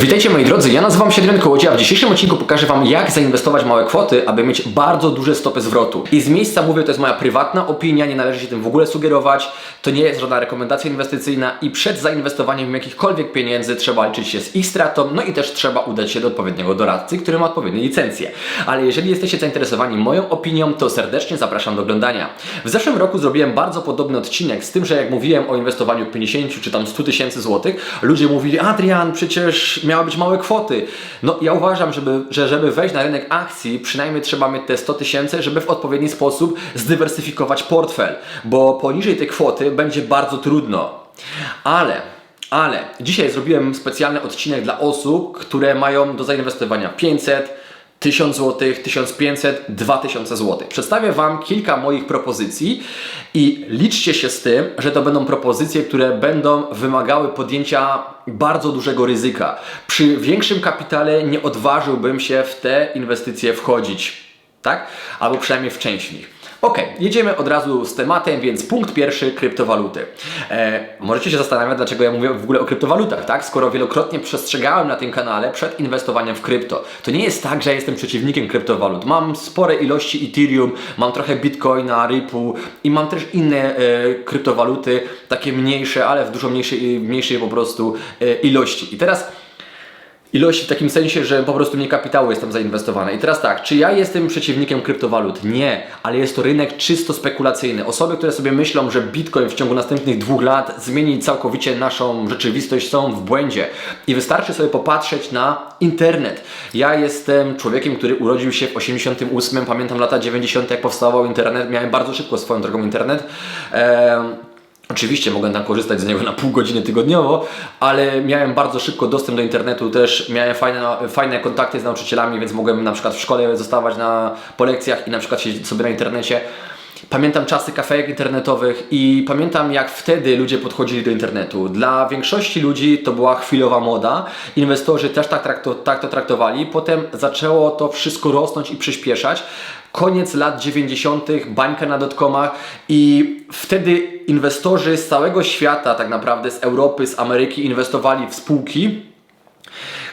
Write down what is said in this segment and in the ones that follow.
Witajcie moi drodzy, ja nazywam się Adrian Kołodziej, a w dzisiejszym odcinku pokażę Wam jak zainwestować małe kwoty, aby mieć bardzo duże stopy zwrotu. I z miejsca mówię, to jest moja prywatna opinia, nie należy się tym w ogóle sugerować, to nie jest żadna rekomendacja inwestycyjna i przed zainwestowaniem jakichkolwiek pieniędzy trzeba liczyć się z ich stratą, no i też trzeba udać się do odpowiedniego doradcy, który ma odpowiednie licencje. Ale jeżeli jesteście zainteresowani moją opinią, to serdecznie zapraszam do oglądania. W zeszłym roku zrobiłem bardzo podobny odcinek, z tym, że jak mówiłem o inwestowaniu 50 czy tam 100 tysięcy złotych, ludzie mówili, Adrian, przecież miały być małe kwoty. No ja uważam, żeby, że żeby wejść na rynek akcji, przynajmniej trzeba mieć te 100 tysięcy, żeby w odpowiedni sposób zdywersyfikować portfel, bo poniżej tej kwoty będzie bardzo trudno. Ale ale dzisiaj zrobiłem specjalny odcinek dla osób, które mają do zainwestowania 500, 1000 zł, 1500, 2000 zł. Przedstawię Wam kilka moich propozycji i liczcie się z tym, że to będą propozycje, które będą wymagały podjęcia bardzo dużego ryzyka. Przy większym kapitale nie odważyłbym się w te inwestycje wchodzić, tak? Albo przynajmniej w część nich. Ok, jedziemy od razu z tematem, więc punkt pierwszy kryptowaluty. E, możecie się zastanawiać, dlaczego ja mówię w ogóle o kryptowalutach, tak? Skoro wielokrotnie przestrzegałem na tym kanale przed inwestowaniem w krypto. To nie jest tak, że jestem przeciwnikiem kryptowalut. Mam spore ilości Ethereum, mam trochę Bitcoina, Ripple i mam też inne e, kryptowaluty, takie mniejsze, ale w dużo mniejszej, mniejszej po prostu e, ilości. I teraz ilości w takim sensie, że po prostu nie kapitału jest tam zainwestowane. I teraz tak, czy ja jestem przeciwnikiem kryptowalut? Nie, ale jest to rynek czysto spekulacyjny. Osoby, które sobie myślą, że Bitcoin w ciągu następnych dwóch lat zmieni całkowicie naszą rzeczywistość, są w błędzie. I wystarczy sobie popatrzeć na internet. Ja jestem człowiekiem, który urodził się w 88, pamiętam lata 90, jak powstawał internet, miałem bardzo szybko swoją drogą internet. Ehm, Oczywiście mogłem tam korzystać z niego na pół godziny tygodniowo, ale miałem bardzo szybko dostęp do internetu, też miałem fajne, fajne kontakty z nauczycielami, więc mogłem na przykład w szkole zostawać na, po lekcjach i na przykład siedzieć sobie na internecie. Pamiętam czasy kafejek internetowych i pamiętam jak wtedy ludzie podchodzili do internetu. Dla większości ludzi to była chwilowa moda. Inwestorzy też tak, trakto, tak to traktowali. Potem zaczęło to wszystko rosnąć i przyspieszać. Koniec lat 90., bańka na dotcomach i wtedy inwestorzy z całego świata, tak naprawdę z Europy, z Ameryki inwestowali w spółki,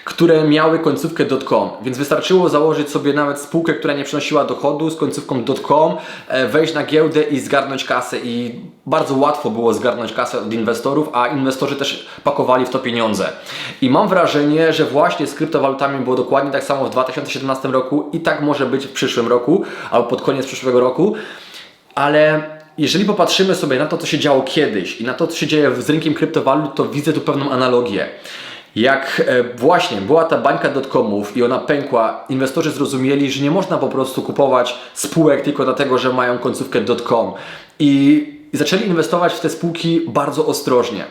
które miały końcówkę .com, więc wystarczyło założyć sobie nawet spółkę, która nie przynosiła dochodu z końcówką .com, e, wejść na giełdę i zgarnąć kasę i bardzo łatwo było zgarnąć kasę od inwestorów, a inwestorzy też pakowali w to pieniądze. I mam wrażenie, że właśnie z kryptowalutami było dokładnie tak samo w 2017 roku i tak może być w przyszłym roku, albo pod koniec przyszłego roku, ale jeżeli popatrzymy sobie na to, co się działo kiedyś i na to, co się dzieje z rynkiem kryptowalut, to widzę tu pewną analogię. Jak e, właśnie była ta bańka dotcomów i ona pękła, inwestorzy zrozumieli, że nie można po prostu kupować spółek tylko dlatego, że mają końcówkę .com i zaczęli inwestować w te spółki bardzo ostrożnie.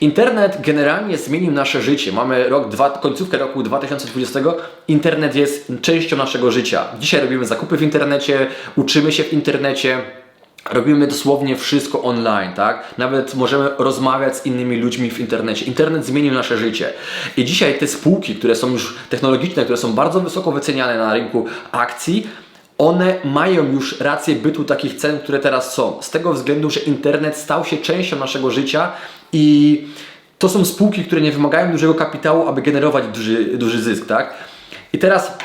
Internet generalnie zmienił nasze życie. Mamy rok, dwa, końcówkę roku 2020. Internet jest częścią naszego życia. Dzisiaj robimy zakupy w internecie, uczymy się w internecie. Robimy dosłownie wszystko online, tak? Nawet możemy rozmawiać z innymi ludźmi w internecie. Internet zmienił nasze życie. I dzisiaj te spółki, które są już technologiczne, które są bardzo wysoko wyceniane na rynku akcji, one mają już rację bytu takich cen, które teraz są. Z tego względu, że internet stał się częścią naszego życia i to są spółki, które nie wymagają dużego kapitału, aby generować duży, duży zysk, tak? I teraz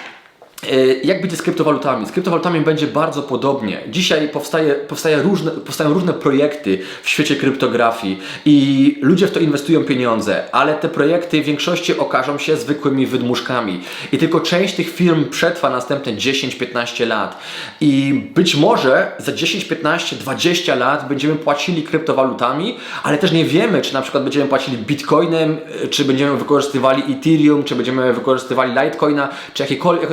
jak będzie z kryptowalutami? Z kryptowalutami będzie bardzo podobnie. Dzisiaj powstaje, powstaje różne, powstają różne projekty w świecie kryptografii i ludzie w to inwestują pieniądze, ale te projekty w większości okażą się zwykłymi wydmuszkami i tylko część tych firm przetrwa następne 10-15 lat. I być może za 10, 15, 20 lat będziemy płacili kryptowalutami, ale też nie wiemy, czy na przykład będziemy płacili bitcoinem, e, czy będziemy wykorzystywali Ethereum, czy będziemy wykorzystywali Litecoina, czy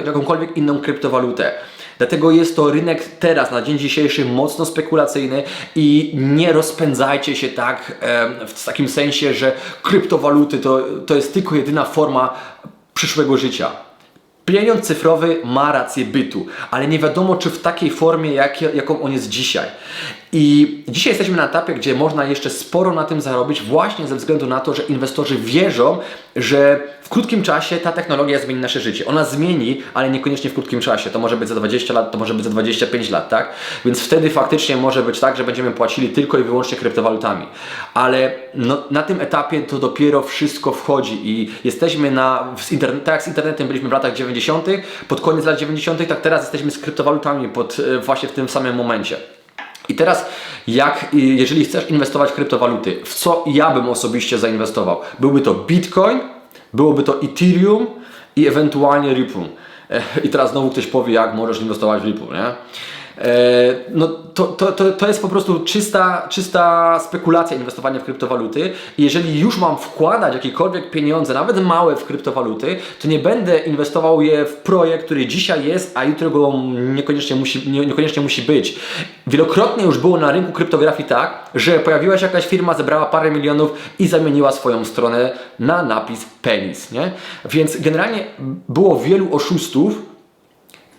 jakąkolwiek jakąkolwiek inną kryptowalutę. Dlatego jest to rynek teraz, na dzień dzisiejszy, mocno spekulacyjny i nie rozpędzajcie się tak w takim sensie, że kryptowaluty to, to jest tylko jedyna forma przyszłego życia. Pieniądz cyfrowy ma rację bytu, ale nie wiadomo, czy w takiej formie, jak, jaką on jest dzisiaj. I dzisiaj jesteśmy na etapie, gdzie można jeszcze sporo na tym zarobić, właśnie ze względu na to, że inwestorzy wierzą, że w krótkim czasie ta technologia zmieni nasze życie. Ona zmieni, ale niekoniecznie w krótkim czasie. To może być za 20 lat, to może być za 25 lat, tak? Więc wtedy faktycznie może być tak, że będziemy płacili tylko i wyłącznie kryptowalutami. Ale no, na tym etapie to dopiero wszystko wchodzi i jesteśmy na, tak jak z internetem byliśmy w latach 90., pod koniec lat 90., tak teraz jesteśmy z kryptowalutami pod, e, właśnie w tym samym momencie. I teraz, jak, y, jeżeli chcesz inwestować w kryptowaluty, w co ja bym osobiście zainwestował? Byłby to Bitcoin, byłoby to Ethereum i ewentualnie Ripple. E, I teraz znowu ktoś powie, jak możesz inwestować w Ripple, nie? E, No to, to, to, to jest po prostu czysta, czysta spekulacja inwestowania w kryptowaluty. I jeżeli już mam wkładać jakiekolwiek pieniądze, nawet małe w kryptowaluty, to nie będę inwestował je w projekt, który dzisiaj jest, a jutro go niekoniecznie musi, nie, niekoniecznie musi być. Wielokrotnie już było na rynku kryptografii tak, że pojawiła się jakaś firma, zebrała parę milionów i zamieniła swoją stronę na napis penis, nie? Więc generalnie było wielu oszustów,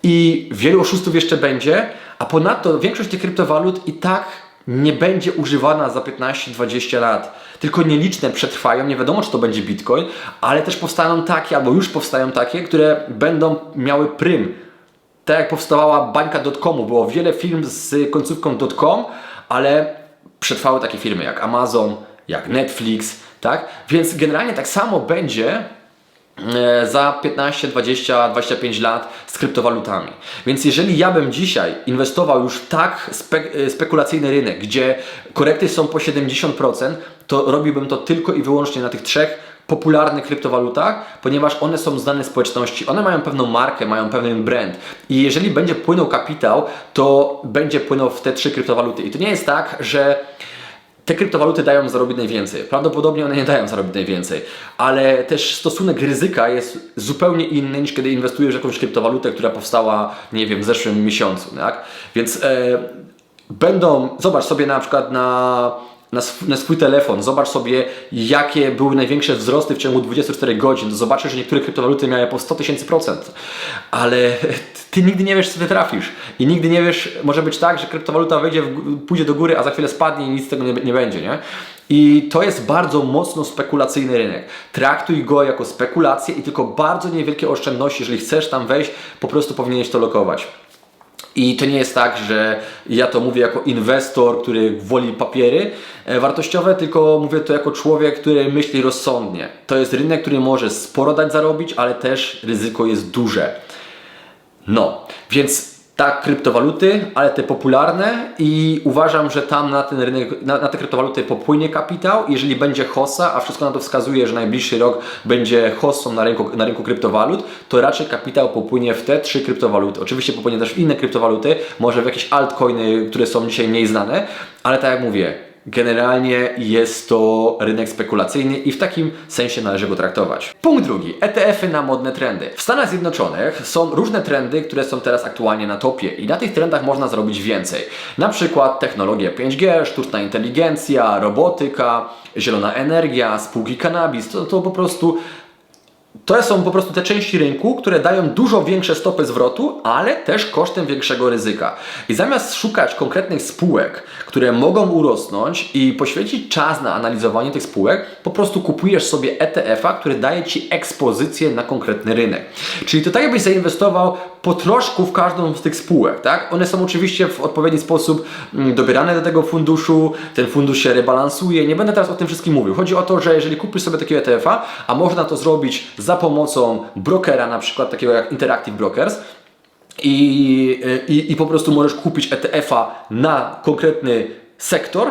i wielu oszustów jeszcze będzie, a ponadto większość tych kryptowalut i tak nie będzie używana za 15-20 lat. Tylko nieliczne przetrwają, nie wiadomo czy to będzie Bitcoin, ale też powstaną takie, albo już powstają takie, które będą miały prym. Tak jak powstawała bańka dotcomu, było wiele firm z końcówką dotcom, ale przetrwały takie firmy jak Amazon, jak Netflix, tak? Więc generalnie tak samo będzie za 15, 20, 25 lat z kryptowalutami. Więc jeżeli ja bym dzisiaj inwestował już w tak e, spekulacyjny rynek, gdzie korekty są po 70%, to robiłbym to tylko i wyłącznie na tych trzech popularnych kryptowalutach, ponieważ one są znane społeczności, one mają pewną markę, mają pewien brand i jeżeli będzie płynął kapitał, to będzie płynął w te trzy kryptowaluty. I to nie jest tak, że te kryptowaluty dają zarobić najwięcej. Prawdopodobnie one nie dają zarobić najwięcej, ale też stosunek ryzyka jest zupełnie inny niż kiedy inwestujesz w jakąś kryptowalutę, która powstała, nie wiem, w zeszłym miesiącu, tak? Więc e, będą, zobacz sobie na przykład na, na, sw- na swój telefon, zobacz sobie jakie były największe wzrosty w ciągu 24 godzin, zobaczysz, że niektóre kryptowaluty miały po 100 tysięcy procent, ale ty nigdy nie wiesz, co ty trafisz i nigdy nie wiesz, może być tak, że kryptowaluta wejdzie, w, pójdzie do góry, a za chwilę spadnie i nic z tego nie, nie będzie, nie? I to jest bardzo mocno spekulacyjny rynek. Traktuj go jako spekulację i tylko bardzo niewielkie oszczędności, jeżeli chcesz tam wejść, po prostu powinieneś to lokować. I to nie jest tak, że ja to mówię jako inwestor, który woli papiery e, wartościowe, tylko mówię to jako człowiek, który myśli rozsądnie. To jest rynek, który może sporo dać zarobić, ale też ryzyko jest duże. No, więc tak, kryptowaluty, ale te popularne i uważam, że tam na ten rynek, na, na te kryptowaluty popłynie kapitał. Jeżeli będzie hossa, a wszystko na to wskazuje, że najbliższy rok będzie hossą na rynku, na rynku kryptowalut, to raczej kapitał popłynie w te trzy kryptowaluty. Oczywiście popłynie też w inne kryptowaluty, może w jakieś altcoiny, które są dzisiaj mniej znane, ale tak jak mówię, Generalnie jest to rynek spekulacyjny i w takim sensie należy go traktować. Punkt drugi. ETF-y na modne trendy. W Stanach Zjednoczonych są różne trendy, które są teraz aktualnie na topie i na tych trendach można zrobić więcej. Na przykład technologia 5G, sztuczna inteligencja, robotyka, zielona energia, spółki cannabis. To, to po prostu to są po prostu te części rynku, które dają dużo większe stopy zwrotu, ale też kosztem większego ryzyka. I zamiast szukać konkretnych spółek, które mogą urosnąć i poświęcić czas na analizowanie tych spółek, po prostu kupujesz sobie ETF-a, który daje Ci ekspozycję na konkretny rynek. Czyli to tak jakbyś zainwestował po troszku w każdą z tych spółek, tak? One są oczywiście w odpowiedni sposób mm, dobierane do tego funduszu, ten fundusz się rebalansuje. Nie będę teraz o tym wszystkim mówił. Chodzi o to, że jeżeli kupisz sobie takiego ETF-a, a można to zrobić za pomocą brokera, na przykład takiego jak Interactive Brokers, i, i, i po prostu możesz kupić ETF-a na konkretny sektor.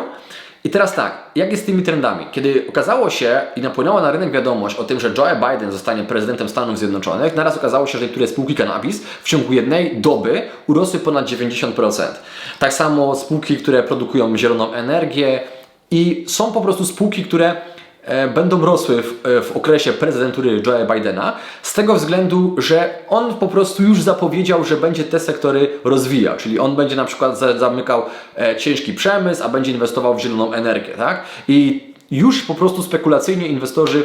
I teraz tak, jak jest z tymi trendami? Kiedy okazało się i napłynęła na rynek wiadomość o tym, że Joe Biden zostanie prezydentem Stanów Zjednoczonych, naraz okazało się, że niektóre spółki cannabis w ciągu jednej doby urosły ponad 90%. Tak samo spółki, które produkują zieloną energię i są po prostu spółki, które będą rosły w, e, w okresie prezydentury Joe Bidena z tego względu, że on po prostu już zapowiedział, że będzie te sektory rozwijał, czyli on będzie na przykład za- zamykał e, ciężki przemysł, a będzie inwestował w zieloną energię, tak? I już po prostu spekulacyjnie inwestorzy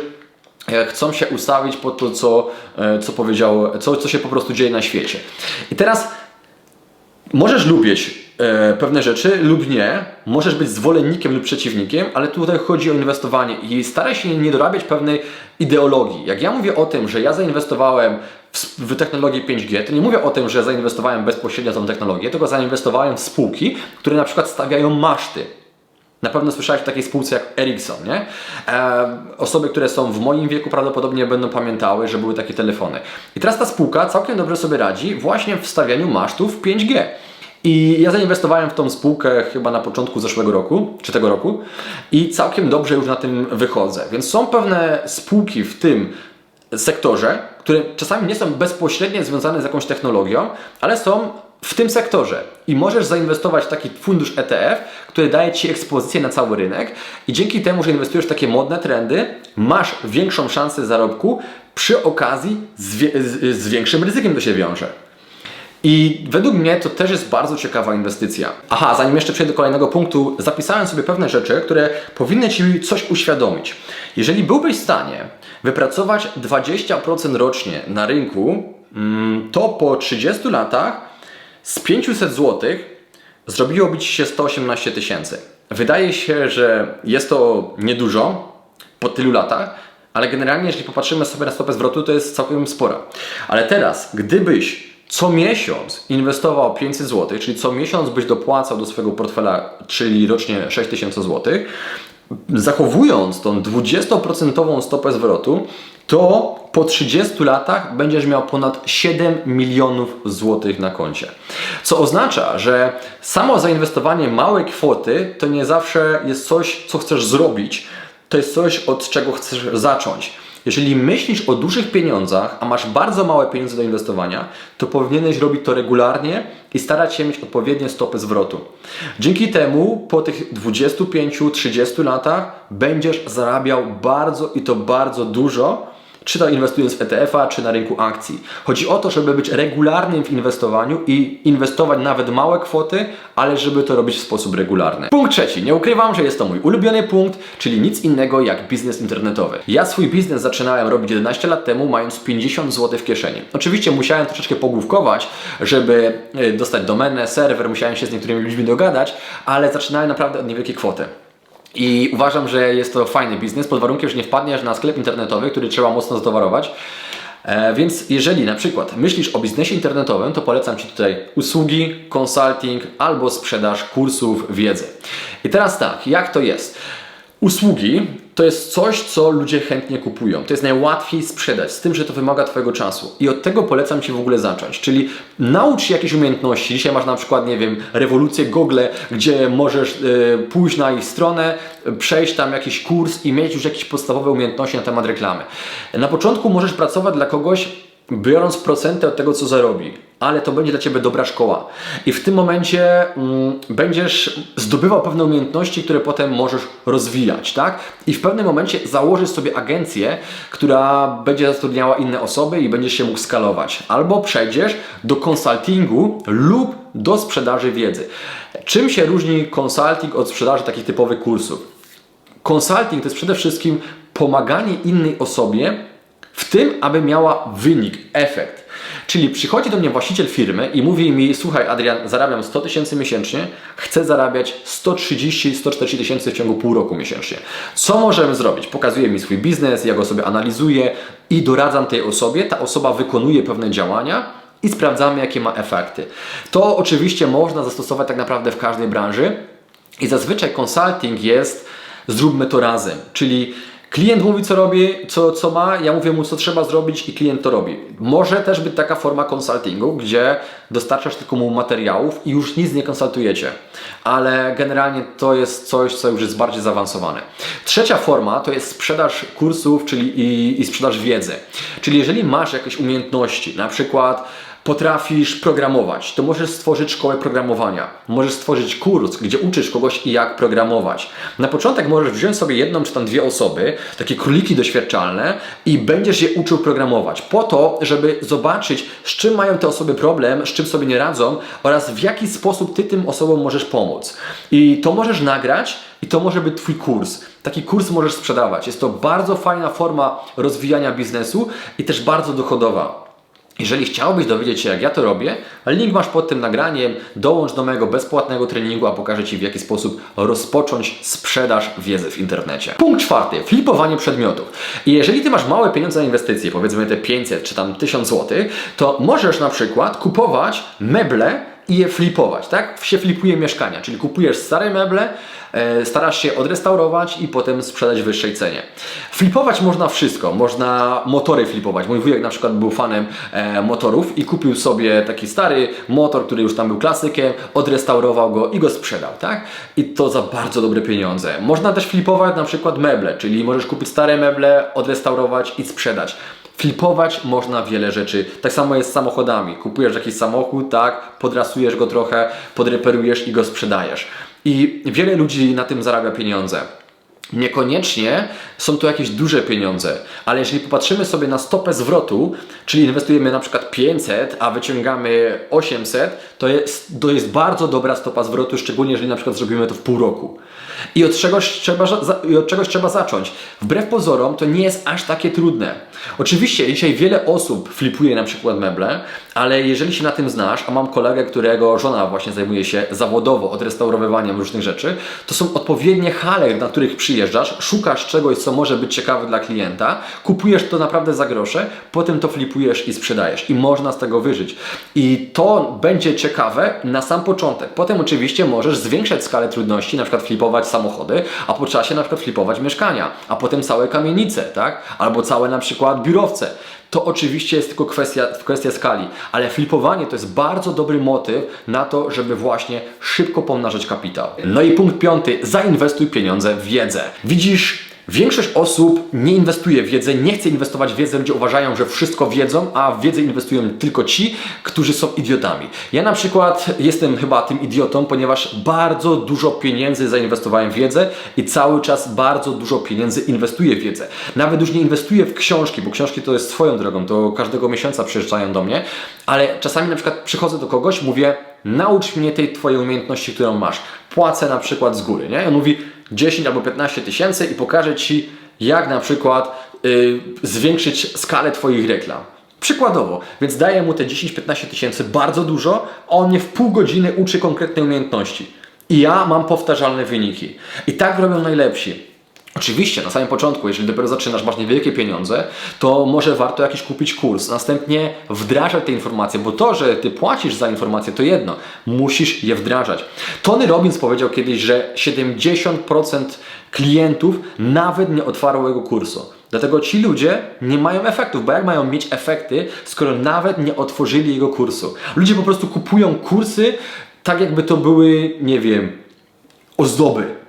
e, chcą się ustawić pod to, co, e, co powiedział, co, co się po prostu dzieje na świecie. I teraz Możesz lubić e, pewne rzeczy lub nie. Możesz być zwolennikiem lub przeciwnikiem, ale tutaj chodzi o inwestowanie i staraj się nie dorabiać pewnej ideologii. Jak ja mówię o tym, że ja zainwestowałem w, technologię 5G, to nie mówię o tym, że zainwestowałem bezpośrednio w tą technologię, tylko zainwestowałem w spółki, które na przykład stawiają maszty. Na pewno słyszałeś o takiej spółce jak Ericsson, nie? E, osoby, które są w moim wieku prawdopodobnie będą pamiętały, że były takie telefony. I teraz ta spółka całkiem dobrze sobie radzi właśnie w stawianiu masztów 5G. I ja zainwestowałem w tą spółkę chyba na początku zeszłego roku, czy tego roku, i całkiem dobrze już na tym wychodzę. Więc są pewne spółki w tym sektorze, które czasami nie są bezpośrednio związane z jakąś technologią, ale są w tym sektorze. I możesz zainwestować w taki fundusz ETF, który daje Ci ekspozycję na cały rynek i dzięki temu, że inwestujesz w takie modne trendy, masz większą szansę zarobku przy okazji z, z, z większym ryzykiem to się wiąże. I według mnie to też jest bardzo ciekawa inwestycja. Aha, zanim jeszcze przejdę do kolejnego punktu, zapisałem sobie pewne rzeczy, które powinny Ci coś uświadomić. Jeżeli byłbyś w stanie wypracować 20% rocznie na rynku, mm, to po 30 latach z 500 zł zrobiłoby Ci się 118 tysięcy. Wydaje się, że jest to niedużo po tylu latach, ale generalnie, jeżeli popatrzymy sobie na stopę zwrotu, to jest całkiem spora. Ale teraz, gdybyś co miesiąc inwestował 500 zł, czyli co miesiąc byś dopłacał do swojego portfela, czyli rocznie 6000 zł, zachowując tą 20% stopę zwrotu, to po 30 latach będziesz miał ponad 7 milionów złotych na koncie. Co oznacza, że samo zainwestowanie małej kwoty to nie zawsze jest coś, co chcesz zrobić, to jest coś, od czego chcesz zacząć. Jeżeli myślisz o dużych pieniądzach, a masz bardzo małe pieniądze do inwestowania, to powinieneś robić to regularnie i starać się mieć odpowiednie stopy zwrotu. Dzięki temu po tych 25-30 latach będziesz zarabiał bardzo i to bardzo dużo, czy to inwestując w ETF-a, czy na rynku akcji. Chodzi o to, żeby być regularnym w inwestowaniu i inwestować nawet małe kwoty, ale żeby to robić w sposób regularny. Punkt trzeci. Nie ukrywam, że jest to mój ulubiony punkt, czyli nic innego jak biznes internetowy. Ja swój biznes zaczynałem robić 11 lat temu, mając 50 zł w kieszeni. Oczywiście musiałem troszeczkę pogłówkować, żeby e, dostać domenę, serwer, musiałem się z niektórymi ludźmi dogadać, ale zaczynałem naprawdę od niewielkiej kwoty. I uważam, że jest to fajny biznes, pod warunkiem, że nie wpadniesz na sklep internetowy, który trzeba mocno zatowarować. E, więc jeżeli na przykład myślisz o biznesie internetowym, to polecam Ci tutaj usługi, consulting albo sprzedaż kursów wiedzy. I teraz tak, jak to jest? Usługi to jest coś, co ludzie chętnie kupują. To jest najłatwiej sprzedać, z tym, że to wymaga Twojego czasu. I od tego polecam Ci w ogóle zacząć. Czyli naucz się jakieś umiejętności. Dzisiaj masz na przykład, nie wiem, rewolucję Google, gdzie możesz y, pójść na ich stronę, przejść tam jakiś kurs i mieć już jakieś podstawowe umiejętności na temat reklamy. Na początku możesz pracować dla kogoś, biorąc procenty od tego, co zarobi, ale to będzie dla Ciebie dobra szkoła. I w tym momencie mm, będziesz zdobywał pewne umiejętności, które potem możesz rozwijać, tak? I w pewnym momencie założysz sobie agencję, która będzie zatrudniała inne osoby i będziesz się mógł skalować. Albo przejdziesz do konsultingu lub do sprzedaży wiedzy. Czym się różni konsulting od sprzedaży takich typowych kursów? Consulting to jest przede wszystkim pomaganie innej osobie w tym, aby miała wynik, efekt. Czyli przychodzi do mnie właściciel firmy i mówi mi: Słuchaj, Adrian, zarabiam 100 tysięcy miesięcznie, chcę zarabiać 130-140 tysięcy w ciągu pół roku miesięcznie. Co możemy zrobić? Pokazuje mi swój biznes, ja go sobie analizuję i doradzam tej osobie. Ta osoba wykonuje pewne działania i sprawdzamy, jakie ma efekty. To oczywiście można zastosować tak naprawdę w każdej branży i zazwyczaj consulting jest zróbmy to razem, czyli klient mówi co robi, co, co ma, ja mówię mu co trzeba zrobić i klient to robi. Może też być taka forma consultingu, gdzie dostarczasz tylko mu materiałów i już nic nie konsultujecie, ale generalnie to jest coś, co już jest bardziej zaawansowane. Trzecia forma to jest sprzedaż kursów, czyli i, i sprzedaż wiedzy. Czyli jeżeli masz jakieś umiejętności, na przykład potrafisz programować, to możesz stworzyć szkołę programowania. Możesz stworzyć kurs, gdzie uczysz kogoś jak programować. Na początek możesz wziąć sobie jedną czy tam dwie osoby, takie króliki doświadczalne i będziesz je uczył programować. Po to, żeby zobaczyć, z czym mają te osoby problem, z czym sobie nie radzą oraz w jaki sposób ty tym osobom możesz pomóc. I to możesz nagrać i to może być twój kurs. Taki kurs możesz sprzedawać. Jest to bardzo fajna forma rozwijania biznesu i też bardzo dochodowa. Jeżeli chciałbyś dowiedzieć się, jak ja to robię, link masz pod tym nagraniem. Dołącz do mojego bezpłatnego treningu, a pokażę Ci, w jaki sposób rozpocząć sprzedaż wiedzy w internecie. Punkt czwarty: flipowanie przedmiotów. I jeżeli Ty masz małe pieniądze na inwestycje, powiedzmy te 500 czy tam 1000 zł, to możesz na przykład kupować meble i je flipować, tak? Się flipuje mieszkania, czyli kupujesz stare meble, e, starasz się odrestaurować i potem sprzedać w wyższej cenie. Flipować można wszystko, można motory flipować. Mój wujek na przykład był fanem e, motorów i kupił sobie taki stary motor, który już tam był klasykiem, odrestaurował go i go sprzedał, tak? I to za bardzo dobre pieniądze. Można też flipować na przykład meble, czyli możesz kupić stare meble, odrestaurować i sprzedać. Flipować można wiele rzeczy. Tak samo jest z samochodami. Kupujesz jakiś samochód, tak, podrasujesz go trochę, podreperujesz i go sprzedajesz. I wiele ludzi na tym zarabia pieniądze. Niekoniecznie są to jakieś duże pieniądze, ale jeżeli popatrzymy sobie na stopę zwrotu, czyli inwestujemy na przykład 500, a wyciągamy 800, to jest, to jest bardzo dobra stopa zwrotu, szczególnie jeżeli na przykład zrobimy to w pół roku. I od czegoś trzeba, i od czegoś trzeba zacząć. Wbrew pozorom to nie jest aż takie trudne. Oczywiście dzisiaj wiele osób flipuje na przykład meble, ale jeżeli się na tym znasz, a mam kolegę, którego żona właśnie zajmuje się zawodowo odrestaurowywaniem różnych rzeczy, to są odpowiednie hale, na których przyjeżdżasz, szukasz czegoś, co może być ciekawe dla klienta, kupujesz to naprawdę za grosze, potem to flipujesz i sprzedajesz i można z tego wyżyć. I to będzie ciekawe na sam początek. Potem oczywiście możesz zwiększać skalę trudności, na przykład flipować samochody, a po czasie na przykład flipować mieszkania, a potem całe kamienice, tak? Albo całe na przykład biurowce. To oczywiście jest tylko kwestia, kwestia skali, ale flipowanie to jest bardzo dobry motyw na to, żeby właśnie szybko pomnażać kapitał. No i punkt piąty, zainwestuj pieniądze w wiedzę. Widzisz, Większość osób nie inwestuje w wiedzę, nie chce inwestować w wiedzę, ludzie uważają, że wszystko wiedzą, a w wiedzę inwestują tylko ci, którzy są idiotami. Ja na przykład jestem chyba tym idiotą, ponieważ bardzo dużo pieniędzy zainwestowałem w wiedzę i cały czas bardzo dużo pieniędzy inwestuję w wiedzę. Nawet już nie inwestuję w książki, bo książki to jest swoją drogą, to każdego miesiąca przyjeżdżają do mnie, ale czasami na przykład przychodzę do kogoś, mówię, naucz mnie tej twojej umiejętności, którą masz. Płacę na przykład z góry, nie? On mówi 10 albo 15 tysięcy i pokażę Ci, jak na przykład y, zwiększyć skalę Twoich reklam. Przykładowo, więc daję mu te 10-15 tysięcy bardzo dużo, a on mnie w pół godziny uczy konkretnej umiejętności. I ja mam powtarzalne wyniki. I tak robią najlepsi. Oczywiście, na samym początku, jeżeli dopiero zaczynasz, masz niewielkie pieniądze, to może warto jakiś kupić kurs. Następnie wdrażać te informacje, bo to, że ty płacisz za informacje, to jedno. Musisz je wdrażać. Tony Robbins powiedział kiedyś, że 70% klientów nawet nie otwarło jego kursu. Dlatego ci ludzie nie mają efektów, bo jak mają mieć efekty, skoro nawet nie otworzyli jego kursu? Ludzie po prostu kupują kursy tak, jakby to były, nie wiem, ozdoby.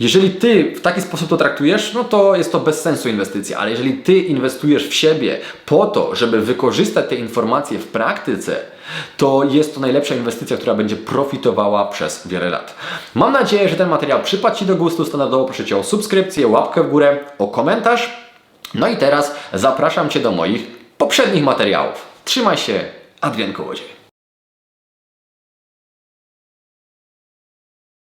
Jeżeli ty w taki sposób to traktujesz, no to jest to bez sensu inwestycja, ale jeżeli ty inwestujesz w siebie po to, żeby wykorzystać te informacje w praktyce, to jest to najlepsza inwestycja, która będzie profitowała przez wiele lat. Mam nadzieję, że ten materiał przypadł Ci do gustu. Standardowo proszę Cię o subskrypcję, łapkę w górę, o komentarz. No i teraz zapraszam Cię do moich poprzednich materiałów. Trzymaj się, Adrian Kołodziej.